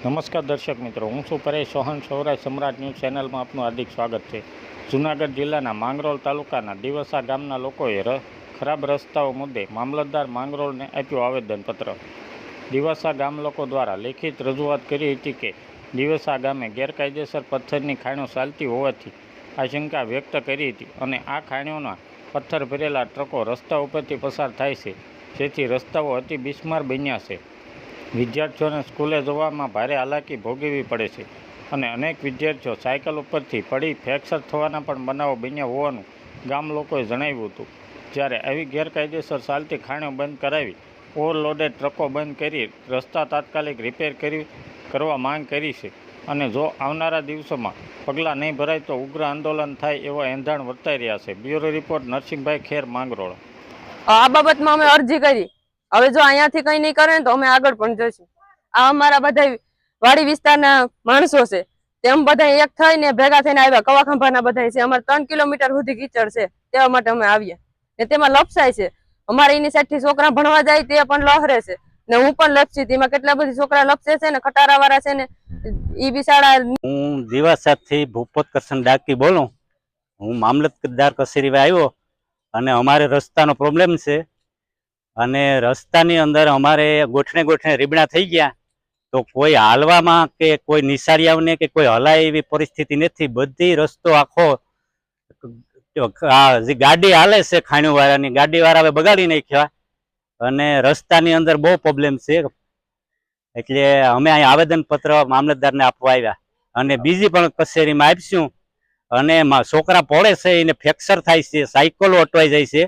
નમસ્કાર દર્શક મિત્રો, હું છું પરેશ સોહન, સૌરાષ્ટ્ર સમ્રાટ ન્યૂઝ ચેનલમાં આપનું હાર્દિક સ્વાગત છે. જૂનાગઢ જિલ્લાના માંગરોળ તાલુકાના દિવસા ગામના લોકોએ ખરાબ રસ્તાઓ મુદ્દે મામલતદાર માંગરોળને આપ્યું આવેદનપત્ર. દિવસા ગામ લોકો દ્વારા લેખિત રજૂઆત કરી હતી કે, દિવસા ગામે ગેરકાયદેસર પથ્થરની ખાણો ચાલતી હોવાથી આશંકા વ્યક્ત કરી હતી અને આ ખાણોના પથ્થર ભરેલા ટ્રકો રસ્તા ઉપરથી પસાર થાય છે. જેથી રસ્તાઓ અતિ બિસ્માર બન્યા છે. વિદ્યાર્થીઓને સ્કૂલે જવામાં ભારે હાલાકી ભોગવવી પડે છે અને અનેક વિદ્યાર્થીઓ સાયકલ ઉપરથી પડી ફ્રેક્ચર થવાના પણ બનાવો બન્યા હોવાનું ગામ લોકોએ જણાવ્યું હતું. જ્યારે આવી ગેરકાયદેસર ચાલતી ખાણો બંધ કરાવી, ઓવરલોડેડ ટ્રકો બંધ કરી, રસ્તા તાત્કાલિક રિપેર કરી, કરવા માંગ કરી છે અને જો આવનારા દિવસોમાં પગલાં નહીં ભરાય તો ઉગ્ર આંદોલન થાય એવા એંધાણ વર્તાઈ રહ્યા છે. Bureau report Narsinhbhai Kher Mangrol. આ બાબતમાં અમે અરજી કરી. હવે જો અહીંયાથી કઈ નહીં કરે ને તો અમે આગળ પણ જઈશું. આ અમારા બધા વાડી વિસ્તારના માણસો છે. તેમ બધા એક થઈને ભેગા થઈને આવ્યા. કવાખંભાના બધા છે. અમારે ત્રણ કિલોમીટર સુધી કીચડ છે. તેવા માટે અમે આવ્યા. ને તેમાં લપસાય છે. અમારે એની સાઈડથી છોકરા ભણવા જાય તે પણ લહરે છે. ને હું પણ લપસી તેમાં કેટલા બધી છોકરા લપસે છે ને ખટારા વાળા છે ને, ઈ બિશાળા હું દિવાસાથી ભૂપત કરશન ડાકી બોલું. હું મામલતદાર કચેરીમાં આવ્યો. અને અમારે રસ્તાનો પ્રોબ્લેમ છે. અને રસ્તાની અંદર અમારે ગોઠણે ગોઠણે રીબડા થઈ ગયા, તો કોઈ હાલવામાં કે કોઈ નિશાળિયાઓને કે કોઈ હલાય એવી પરિસ્થિતિ નથી. બધી રસ્તો આખો ગાડી હાલે છે ખાણીવાળાની, ગાડીવાળા ગાડી હવે બગાડી નાખ્યા અને રસ્તાની અંદર બહુ પ્રોબ્લેમ છે. એટલે અમે અહીં આવેદન પત્ર મામલતદારને આપવા આવ્યા. અને બીજી પણ કચેરીમાં આપશું. અને છોકરા પડે છે, એને ફ્રેક્ચર થાય છે, સાયકલો અટવાઈ જાય છે.